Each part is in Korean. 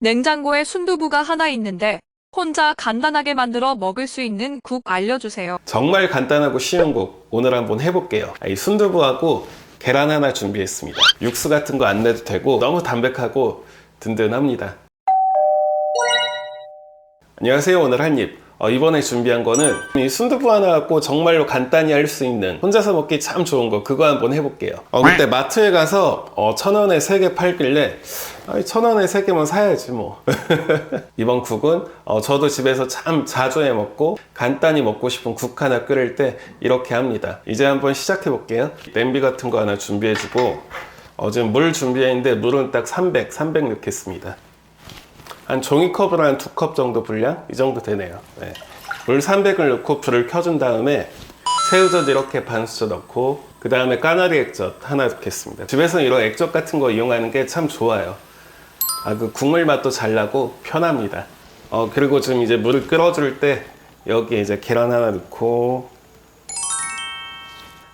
냉장고에 순두부가 하나 있는데 혼자 간단하게 만들어 먹을 수 있는 국 알려주세요. 정말 간단하고 쉬운 곡 오늘 한번 해볼게요. 이 순두부하고 계란 하나 준비했습니다. 육수 같은 거 안 내도 되고 너무 담백하고 든든합니다. 안녕하세요. 오늘 한입. 어, 이번에 준비한 거는 이 순두부 하나 갖고 정말로 간단히 할 수 있는 혼자서 먹기 참 좋은 거 그거 한번 해볼게요. 어, 그때 마트에 가서 어, 천 원에 세 개 팔길래 아이, 천 원에 세 개만 사야지 뭐. 이번 국은 어, 저도 집에서 참 자주 해 먹고 간단히 먹고 싶은 국 하나 끓일 때 이렇게 합니다. 이제 한번 시작해 볼게요. 냄비 같은 거 하나 준비해 주고 어, 지금 물 준비했는데 물은 딱 300, 300 넣겠습니다. 한 종이컵으로 한 두 컵 정도 분량? 이 정도 되네요. 네. 물 300을 넣고 불을 켜준 다음에 새우젓 이렇게 반 수저 넣고 그 다음에 까나리 액젓 하나 넣겠습니다. 집에서 이런 액젓 같은 거 이용하는 게 참 좋아요. 아, 그 국물 맛도 잘 나고 편합니다. 어, 그리고 지금 이제 물을 끓어줄 때 여기에 이제 계란 하나 넣고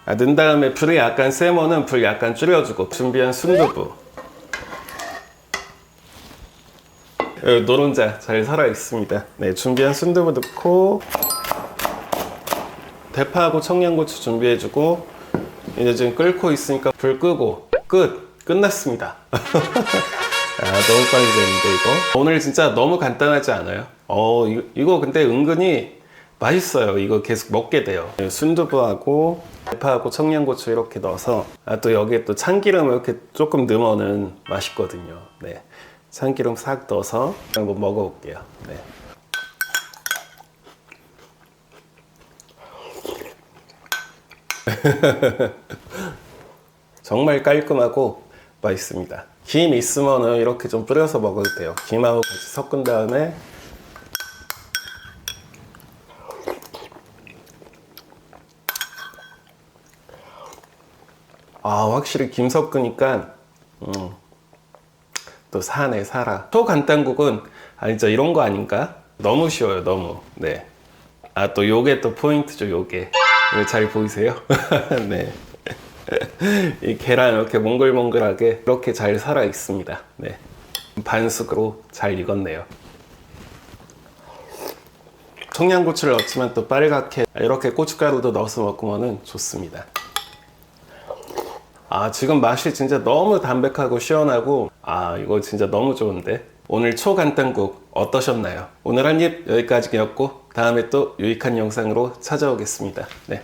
아, 넣은 다음에 불이 약간 세면은 불 약간 줄여주고 준비한 순두부 여기 노른자 잘 살아 있습니다. 네, 준비한 순두부 넣고 대파하고 청양고추 준비해주고 이제 지금 끓고 있으니까 불 끄고 끝 끝났습니다. 아, 너무 빨리 됐는데 이거 오늘 진짜 너무 간단하지 않아요? 어 이거, 이거 근데 은근히 맛있어요. 이거 계속 먹게 돼요. 네, 순두부하고 대파하고 청양고추 이렇게 넣어서 아, 또 여기에 또 참기름 이렇게 조금 넣으면은 맛있거든요. 네. 참기름 싹 넣어서 한번 먹어볼게요. 네. 정말 깔끔하고 맛있습니다. 김 있으면은 이렇게 좀 뿌려서 먹어도 돼요. 김하고 같이 섞은 다음에 아 확실히 김 섞으니까 음, 또 사네 살아. 초간단국은 아 진짜 이런 거 아닌가? 너무 쉬워요 너무. 네. 아 또 요게 또 포인트죠 요게. 이거 잘 보이세요? 네. 이 계란 이렇게 몽글몽글하게 이렇게 잘 살아 있습니다. 네. 반숙으로 잘 익었네요. 청양고추를 넣지만 또 빨갛게 이렇게 고춧가루도 넣어서 먹으면 좋습니다. 아 지금 맛이 진짜 너무 담백하고 시원하고 아 이거 진짜 너무 좋은데 오늘 초간단국 어떠셨나요? 오늘 한 입 여기까지였고 다음에 또 유익한 영상으로 찾아오겠습니다. 네.